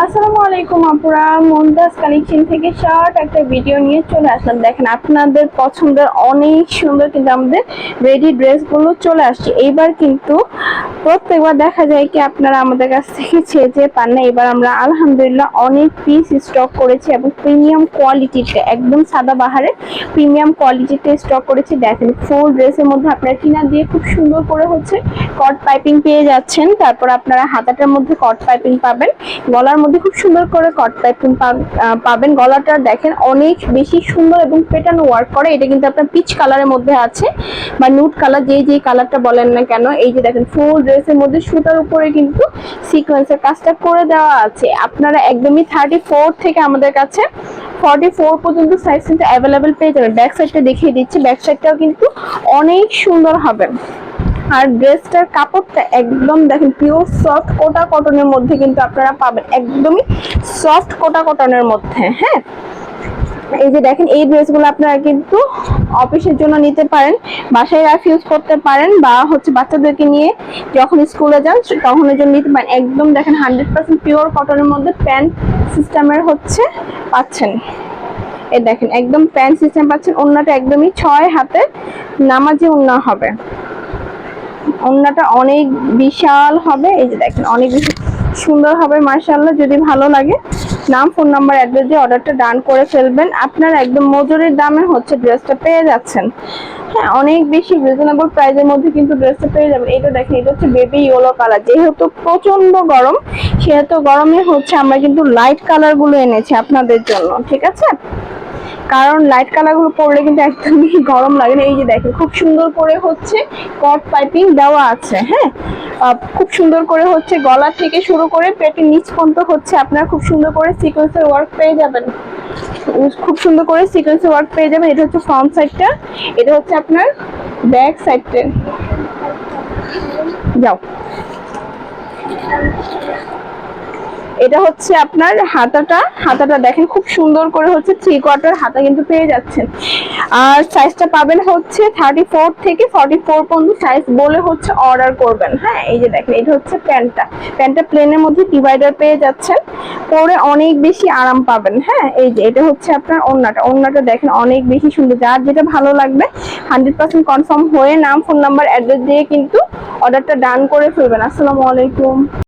আসসালামু আলাইকুম আপুরা মন্দাস কালেকশন থেকে শর্ট একটা ভিডিও নিয়ে চলে আসলাম। দেখেন, আপনাদের পছন্দের অনেক সুন্দর কিন্তু আমাদের রেডি ড্রেসগুলো চলে আসছে। এইবার কিন্তু প্রত্যেকবার দেখা যায় কি আপনারা আমাদের কাছ থেকে চেয়ে পান না, এবার আমরা আলহামদুলিল্লাহ অনেক পিস স্টক করেছি এবং প্রিমিয়াম কোয়ালিটিতে একদম সাদা বাহারের প্রিমিয়াম কোয়ালিটিতে স্টক করেছি। দেখেন ফুল ড্রেসের মধ্যে আপনারা কিনা দিয়ে খুব সুন্দর করে হচ্ছে কট পাইপিং পেয়ে যাচ্ছেন। তারপর আপনারা হাতাটার মধ্যে কট পাইপিং পাবেন। গলার মধ্যে খুব সুন্দর করে কট পাইপিং পাবেন। গলাটা দেখেন অনেক বেশি সুন্দর এবং পেটানো ওয়ার্ক করে। এটা কিন্তু আপনার পিচ কালারের মধ্যে আছে। বা নুট কালার যে যে কালারটা বলেন না কেন, এই যে দেখেন ফুল ড্রেসের মধ্যে সুতার উপরে কিন্তু সিকোয়েন্সের কাজটা করে দেওয়া আছে। আপনারা একদমই থার্টি থেকে আমাদের কাছে ফর্টি ফোর পর্যন্ত সাইজ কিন্তু অ্যাভেলেবেল পেয়ে যাবেন। ব্যাক সাইডটা দেখিয়ে দিচ্ছি। ব্যাক সাইডটাও কিন্তু অনেক সুন্দর হবে। আর ড্রেসটার কাপড়টা একদম দেখেন পিওর সফট কোটা কটনের মধ্যে কিন্তু আপনারা পাবেন। একদমই সফট কোটা কটনের মধ্যে হ্যাঁ? এই যে দেখেন, এই ড্রেসগুলো আপনারা কিন্তু অফিসের জন্য নিতে পারেন, বাসায় রাফ ইউজ করতে পারেন, বা হচ্ছে বাচ্চাদেরকে নিয়ে যখন স্কুলে যান তখনের জন্য নিতে পারেন। একদম দেখেন হান্ড্রেড পার্সেন্ট পিওর কটনের মধ্যে প্যান্ট সিস্টেমের হচ্ছে পাচ্ছেন। এই দেখেন, একদম প্যান্ট সিস্টেম পাচ্ছেন, ওন্নাটা একদমই ছয় হাতে নামাজি ওন্না হবে। ওন্নাটা অনেক বিশাল হবে, এই যে দেখেন, অনেক বেশি সুন্দর হবে মার্শাল্লাহ যদি ভালো লাগে। নাম, ফোন নাম্বার অ্যাড্রেস দিয়ে অর্ডারটা ডান করে ফেলবেন। আপনার একদম মজুরির দামে হচ্ছে ড্রেসটা পেয়ে যাচ্ছেন। হ্যাঁ অনেক বেশি রিজনেবল প্রাইজের মধ্যে কিন্তু ড্রেসটা পেয়ে যাবেন। এটা দেখেন, এটা হচ্ছে বেবি ইয়েলো কালার যেহেতু প্রচণ্ড গরম, সেহেতু গরমে হচ্ছে আমরা কিন্তু লাইট কালারগুলো এনেছি আপনাদের জন্য, ঠিক আছে? কারণ লাইট কালারগুলো পরলে কিন্তু একদমই গরম লাগে না। এই যে দেখেন, খুব সুন্দর করে হচ্ছে কট পাইপিং দেওয়া আছে হ্যাঁ? খুব সুন্দর করে হচ্ছে গলা থেকে শুরু করে পেটের নিচ পর্যন্ত হচ্ছে আপনারা খুব সুন্দর করে সিকোয়েন্সের ওয়ার্ক পেয়ে যাবেন। খুব সুন্দর করে সিকোয়েন্সের ওয়ার্ক পেয়ে যাবেন। এটা হচ্ছে ফ্রন্ট সাইডটা এটা হচ্ছে আপনার ব্যাক সাইডটা যাও। এটা হচ্ছে আপনার হাতাটা। হাতাটা দেখেন খুব সুন্দর করে হচ্ছে থ্রি কোয়ার্টার হাতা কিন্তু পেয়ে যাচ্ছেন। আর সাইজটা পাবেন হচ্ছে থার্টি ফোর থেকে ফর্টি ফোর পর্যন্ত সাইজ বলে হচ্ছে অর্ডার করবেন। হ্যাঁ এই যে দেখেন, এটা হচ্ছে প্যান্টটা। প্যান্টটা প্লেনের মধ্যে ডিভাইডার পেয়ে যাচ্ছেন। পরে অনেক বেশি আরাম পাবেন। হ্যাঁ এই যে এটা হচ্ছে আপনার ওন্নাটা ওন্নাটা দেখেন অনেক বেশি সুন্দর। যার যেটা ভালো লাগবে হান্ড্রেড পার্সেন্ট কনফার্ম হয়ে নাম ফোন নাম্বার অ্যাড্রেস দিয়ে কিন্তু অর্ডারটা ডান করে ফেলবেন। আসসালামু আলাইকুম।